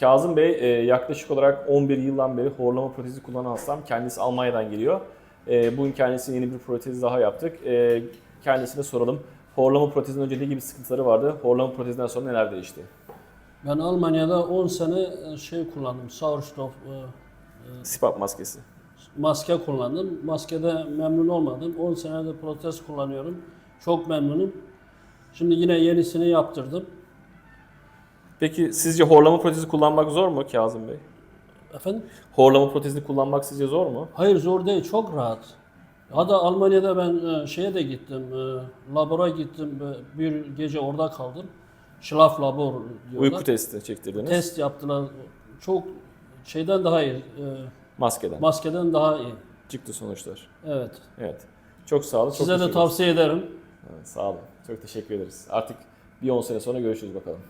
Kazım Bey e, yaklaşık olarak 11 yıldan beri horlama protezi kullanan hastam. Kendisi Almanya'dan geliyor. E, bugün kendisine yeni bir protez daha yaptık. E, kendisine soralım. Horlama protezinin önce ne gibi sıkıntıları vardı? Horlama protezinden sonra neler değişti? Ben Almanya'da 10 sene e, şey kullandım. Sauerstoff e, Sipap maskesi. maske kullandım. Maskede memnun olmadım. 10 senedir protez kullanıyorum. Çok memnunum. Şimdi yine yenisini yaptırdım. Peki sizce horlama protezi kullanmak zor mu Kazım Bey? Efendim? Horlama protezini kullanmak sizce zor mu? Hayır zor değil, çok rahat. Hatta Almanya'da ben e, şeye de gittim, e, labora gittim, e, bir gece orada kaldım. Schlaf labor diyorlar. Uyku testi çektirdiniz. Test yaptılar. Çok şeyden daha iyi, e, Maskeden. maskeden daha iyi. Çıktı sonuçlar. Evet. Evet. Çok sağ olun. Çok Size de teşekkür ederiz. tavsiye ederim. Evet, Sağ olun. Çok teşekkür ederiz. Artık bir 10 sene sonra görüşürüz bakalım.